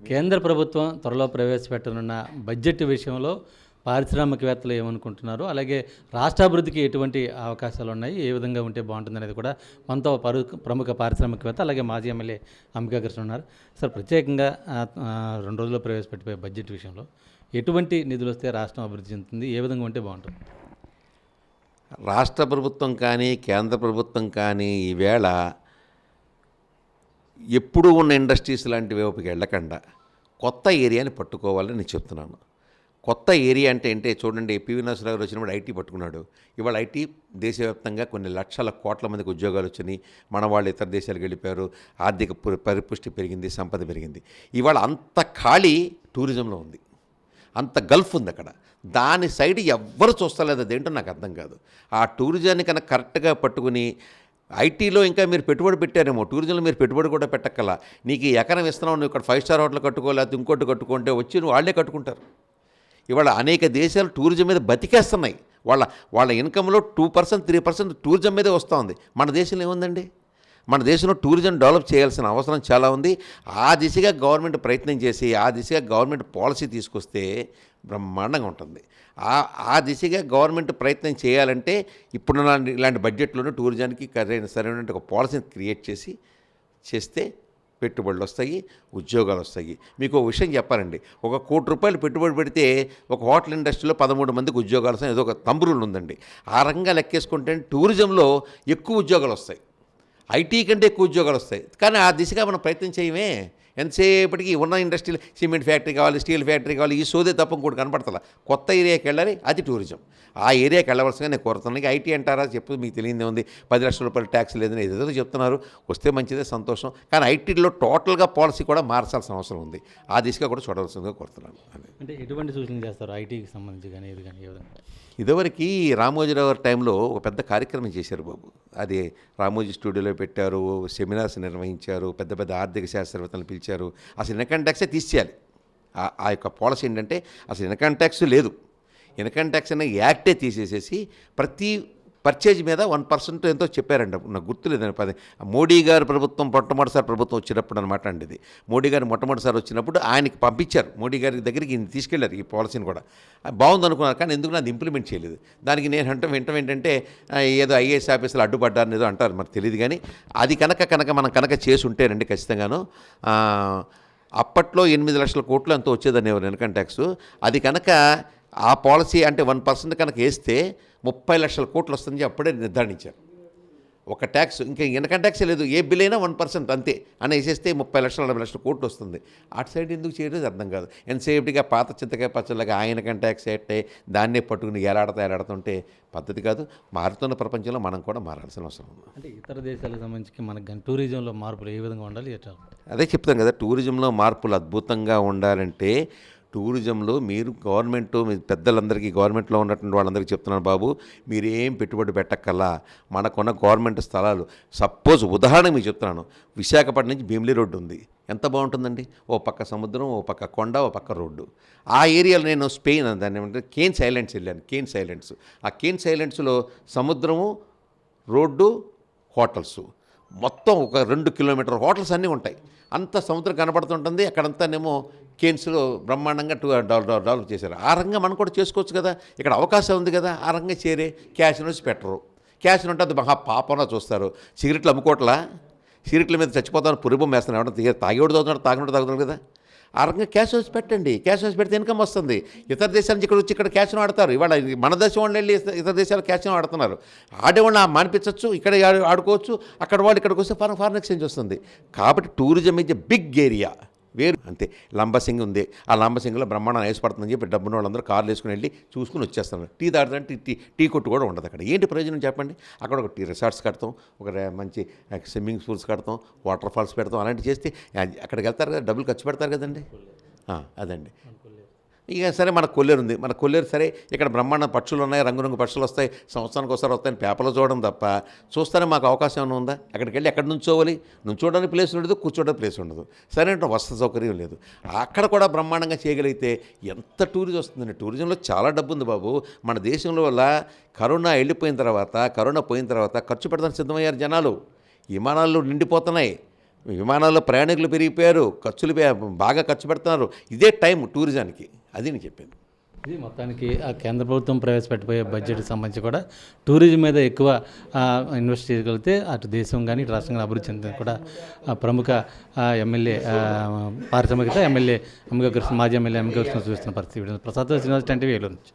కేంద్ర ప్రభుత్వం త్వరలో ప్రవేశపెట్టనున్న బడ్జెట్ విషయంలో పారిశ్రామికవేత్తలు ఏమనుకుంటున్నారు? అలాగే రాష్ట్రాభివృద్ధికి ఎటువంటి అవకాశాలు ఉన్నాయి ఏ విధంగా ఉంటే బాగుంటుంది అనేది కూడా మనతో పరు ప్రముఖ పారిశ్రామికవేత్త అలాగే మాజీ ఎమ్మెల్యే అంబికా కృష్ణ ఉన్నారు. సార్ ప్రత్యేకంగా రెండు రోజుల్లో ప్రవేశపెట్టిపోయే బడ్జెట్ విషయంలో ఎటువంటి నిధులు వస్తే రాష్ట్రం అభివృద్ధి చెందుతుంది? ఏ విధంగా ఉంటే బాగుంటుంది? రాష్ట్ర ప్రభుత్వం కానీ కేంద్ర ప్రభుత్వం కానీ ఈవేళ ఎప్పుడూ ఉన్న ఇండస్ట్రీస్ లాంటి వైపుకి వెళ్ళకుండా. కొత్త ఏరియాని పట్టుకోవాలని నేను చెప్తున్నాను. కొత్త ఏరియా అంటే ఏంటి? చూడండి పివి నరసరావు గారు వచ్చినప్పుడు ఐటీ పట్టుకున్నాడు. ఇవాళ ఐటీ దేశవ్యాప్తంగా కొన్ని లక్షల కోట్ల మందికి ఉద్యోగాలు వచ్చినాయి. మన వాళ్ళు ఇతర దేశాలకు వెళ్ళిపోయారు. ఆర్థిక పరిపుష్టి పెరిగింది సంపద పెరిగింది. ఇవాళ అంత ఖాళీ టూరిజంలో ఉంది. అంత గల్ఫ్ ఉంది అక్కడ. దాని సైడ్ ఎవ్వరు చూస్తలేదు అదేంటో నాకు అర్థం కాదు. ఆ టూరిజాన్ని కనుక కరెక్ట్గా పట్టుకుని ఐటీలో ఇంకా మీరు పెట్టుబడి పెట్టారేమో టూరిజంలో మీరు పెట్టుబడి కూడా పెట్టక్కల. నీకు ఎకరం ఇస్తున్నావు నువ్వు ఇక్కడ ఫైవ్ స్టార్ హోటల్ కట్టుకో లేకపోతే ఇంకోటి కట్టుకుంటే వచ్చి నువ్వు వాళ్ళే కట్టుకుంటారు. ఇవాళ అనేక దేశాలు టూరిజం మీద బతికేస్తున్నాయి. వాళ్ళ వాళ్ళ ఇన్కంలో two percent three percent tourism మీదే వస్తూ ఉంది మన దేశంలో ఏముందండి? మన దేశంలో టూరిజం డెవలప్ చేయాల్సిన అవసరం చాలా ఉంది. ఆ దిశగా గవర్నమెంట్ ప్రయత్నం చేసి ఆ దిశగా గవర్నమెంట్ పాలసీ తీసుకొస్తే బ్రహ్మాండంగా ఉంటుంది. ఆ దిశగా గవర్నమెంట్ ప్రయత్నం చేయాలంటే ఇప్పుడు ఇలాంటి బడ్జెట్లోనే టూరిజానికి సరైన సరైన ఒక పాలసీని క్రియేట్ చేసి చేస్తే పెట్టుబడులు వస్తాయి ఉద్యోగాలు వస్తాయి. మీకు ఒక విషయం చెప్పాలండి. ఒక కోటి రూపాయలు పెట్టుబడి పెడితే ఒక హోటల్ ఇండస్ట్రీలో పదమూడు మందికి ఉద్యోగాలు వస్తాయి. ఏదో ఒక తంబురులు ఉందండి. ఆ రకంగా లెక్కేసుకుంటే టూరిజంలో ఎక్కువ ఉద్యోగాలు వస్తాయి. ఐటీ కంటే ఎక్కువ ఉద్యోగాలు వస్తాయి. కానీ ఆ దిశగా మనం ప్రయత్నం చేయమే. ఎంతసేపటికి ఉన్న ఇండస్ట్రీలు సిమెంట్ ఫ్యాక్టరీ కావాలి స్టీల్ ఫ్యాక్టరీ కావాలి ఈ సోదే తప్ప ఇంకోటి కనపడతల. కొత్త ఏరియాకి వెళ్ళాలి అది టూరిజం. ఆ ఏరియాకి వెళ్ళవలసిందిగా నేను కోరుతున్నాను. ఇక ఐటీ అంటారా? చెప్పు మీకు తెలియదే ఉంది. పది లక్షల రూపాయల ట్యాక్స్ లేదని ఏదేదో చెప్తున్నారు. వస్తే మంచిదే సంతోషం. కానీ ఐటీలో టోటల్గా పాలసీ కూడా మార్చాల్సిన అవసరం ఉంది. ఆ దిశగా కూడా చూడవలసిందిగా కోరుతున్నాను. అంటే ఎటువంటి సూచనలు చేస్తారు? ఐటీకి సంబంధించి కానీ ఏది కానీ ఇదివరకు రామోజీరావు గారి టైంలో ఒక పెద్ద కార్యక్రమం చేశారు బాబు. అది రామోజీ స్టూడియోలో పెట్టారు సెమినార్స్ నిర్వహించారు పెద్ద పెద్ద ఆర్థిక శాస్త్రవేత్తలు ఇచ్చారు. అసలు ఇన్కమ్ ట్యాక్సే తీసేయాలి. ఆ- ఆ యొక్క పాలసీ ఏంటంటే అసలు ఇన్కమ్ ట్యాక్స్ లేదు. ఇన్కమ్ ట్యాక్స్ అనే యాక్టే తీసేసేసి ప్రతి పర్చేజ్ మీద వన్ పర్సెంట్ ఎంతో చెప్పారండి నాకు గుర్తులేదండి. పది మోడీ గారు ప్రభుత్వం మొట్టమొదటిసారి ప్రభుత్వం వచ్చినప్పుడు అనమాట అండి ఇది. మోడీ గారు మొట్టమొదటిసారి వచ్చినప్పుడు ఆయనకి పంపించారు. మోడీ గారి దగ్గరికి ఈయన తీసుకెళ్ళారు ఈ పాలసీని కూడా. బాగుంది అనుకున్నారు కానీ ఎందుకు నాది ఇంప్లిమెంట్ చేయలేదు. దానికి నేను అంటే వింటాం ఏంటంటే ఏదో ఐఏఎస్ ఆఫీసులు అడ్డుపడ్డారని ఏదో అంటారు మరి తెలియదు కానీ అది కనుక కనుక మనం కనుక చేసి ఉంటేనండి ఖచ్చితంగాను అప్పట్లో ఎనిమిది లక్షల కోట్లు ఎంతో వచ్చేదని ఎవరు ఇన్కమ్ ట్యాక్స్. అది కనుక ఆ పాలసీ అంటే వన్ పర్సెంట్ కనుక వేస్తే ముప్పై లక్షల కోట్లు వస్తుంది అప్పుడే నిర్ధారించారు. ఒక ట్యాక్స్ ఇంకా ఇన్కమ్ ట్యాక్స్ లేదు ఏ బిల్ అయినా వన్ పర్సెంట్ అంతే. అని వేసేస్తే ముప్పై లక్షల నలభై లక్షల కోట్లు వస్తుంది. అటు సైడ్ ఎందుకు చేయలేదు అర్థం కాదు. ఎంతసేపటిగా పాత చింతకాయ పచ్చళ్ళగా ఆయన ఇన్కమ్ ట్యాక్స్ ఎట్టే దాన్నే పట్టుకుని ఎలాడతా ఎలాడుతుంటే పద్ధతి కాదు. మారుతున్న ప్రపంచంలో మనం కూడా మారాల్సిన అవసరం ఉంది. అంటే ఇతర దేశాలకు సంబంధించి మనకు టూరిజంలో మార్పులు ఏ విధంగా ఉండాలి అదే చెప్తాం కదా టూరిజంలో మార్పులు అద్భుతంగా ఉండాలంటే టూరిజంలో మీరు గవర్నమెంట్ మీ పెద్దలందరికీ గవర్నమెంట్లో ఉన్నటువంటి వాళ్ళందరికీ చెప్తున్నాను బాబు మీరేం పెట్టుబడి పెట్టక్కల్లా మనకున్న గవర్నమెంట్ స్థలాలు సపోజ్ ఉదాహరణ మీకు చెప్తున్నాను విశాఖపట్నం నుంచి భీమిలి రోడ్డు ఉంది. ఎంత బాగుంటుందండి? ఓ పక్క సముద్రం ఓ పక్క కొండ ఓ పక్క రోడ్డు. ఆ ఏరియాలో నేను స్పెయిన్ దాన్ని ఏమంటే కేన్స్ ఐలాండ్స్ వెళ్ళాను కేన్స్ ఐలాండ్స్ ఆ కేన్స్ ఐలాండ్స్లో సముద్రము రోడ్డు హోటల్స్. మొత్తం ఒక రెండు కిలోమీటర్ హోటల్స్ అన్నీ ఉంటాయి. అంత సముద్రం కనపడుతుంటుంది అక్కడంతానేమో కేన్స్లో బ్రహ్మాండంగా టూ డెవలప్ డెవలప్ చేశారు. ఆ రంగం మనం కూడా చేసుకోవచ్చు కదా. ఇక్కడ అవకాశం ఉంది కదా. ఆ రంగం చేరే క్యాష్ వచ్చి పెట్టరు. క్యాష్ ఉంటే అది మహా పాపంలో చూస్తారు. సిగరెట్లు అమ్ముకోట్లా? సిగరెట్ల మీద చచ్చిపోతాను పురిబొమ్మ వేస్తాను. ఎవరైనా తాగేవాడు చదువుతున్నాడు తాగినట్టు తాగుతున్నాడు కదా. ఆ రకంగా క్యాష్ వచ్చి పెట్టండి. క్యాష్ వచ్చి పెడితే ఇన్కమ్ వస్తుంది. ఇతర దేశాల నుంచి ఇక్కడ వచ్చి ఇక్కడ క్యాష్ను ఆడతారు ఇవాళ మన దేశం వాళ్ళు వెళ్ళి ఇతర- ఇతర దేశాలు క్యాష్ను ఆడుతున్నారు ఆడేవాళ్ళు ఆ మానిపించవచ్చు ఇక్కడ ఆడుకోవచ్చు. అక్కడ వాళ్ళు ఇక్కడికి వస్తే ఫారెన్ ఫారెన్ ఎక్స్చేంజ్ వస్తుంది. కాబట్టి టూరిజం ఇచ్చే ఎ బిగ్ ఏరియా. వేరు. అంతే. లంబసింగ్ ఉంది. ఆ లంబసింగ్లో బ్రహ్మాండం వేసిపడుతుందని చెప్పి డబ్బున్న వాళ్ళందరూ కార్లు వేసుకుని వెళ్ళి చూసుకుని వచ్చేస్తున్నారు. టీ తాగుతుంటే టీ టీ కొట్టు కూడా ఉండదు అక్కడ. ఏంటి ప్రయోజనం చెప్పండి? అక్కడ ఒక టీ రిసార్ట్స్ కడతాం ఒక మంచి స్విమ్మింగ్ పూల్స్ కడతాం వాటర్ ఫాల్స్ పెడతాం అలాంటివి చేస్తే అక్కడికి వెళ్తారు కదా డబ్బులు ఖర్చు పెడతారు కదండి? అదండి. ఇక సరే మన కొల్లేరు ఉంది. మన కొల్లేరు సరే ఇక్కడ బ్రహ్మాండ పక్షులు ఉన్నాయి రంగురంగు పక్షులు వస్తాయి. సంవత్సరానికి ఒకసారి వస్తాయని పేపర్లో చూడడం తప్ప చూస్తానే మాకు అవకాశం ఏమైనా ఉందా? అక్కడికి వెళ్ళి ఎక్కడ నుంచోవాలి నుంచోడానికి ప్లేస్ ఉండదు కూర్చోడానికి ప్లేస్ ఉండదు. సరే అంటే వసతి సౌకర్యం లేదు. అక్కడ కూడా బ్రహ్మాండంగా చేయగలిగితే ఎంత టూరిజం వస్తుందండి? టూరిజంలో చాలా డబ్బు ఉంది బాబు. మన దేశంలో వల్ల కరోనా వెళ్ళిపోయిన తర్వాత కరోనా పోయిన తర్వాత ఖర్చు పెడతానికి సిద్ధమయ్యారు జనాలు. విమానాలు నిండిపోతున్నాయి. విమానాల్లో ప్రయాణికులు పెరిగిపోయారు ఖర్చులు బాగా ఖర్చు పెడుతున్నారు. ఇదే టైం టూరిజానికి. అది నేను చెప్పాను ఇది మొత్తానికి ఆ కేంద్ర ప్రభుత్వం ప్రవేశపెట్టబోయే బడ్జెట్ సంబంధించి కూడా టూరిజం మీద ఎక్కువ ఇన్వెస్ట్ చేయగలిగితే అటు దేశం కానీ ఇటు రాష్ట్రం కానీ అభివృద్ధి చెందుతుంది కూడా ప్రముఖ ఎమ్మెల్యే పారిశ్రామికత ఎమ్మెల్యే ఎమ్మెల్యే కృష్ణ మాజీ ఎమ్మెల్యే ఎమ్మెల్యే కృష్ణ చూస్తున్న పరిస్థితి. ప్రసాద్ శ్రీనివాస్ టెంట్ వేలు నుంచి.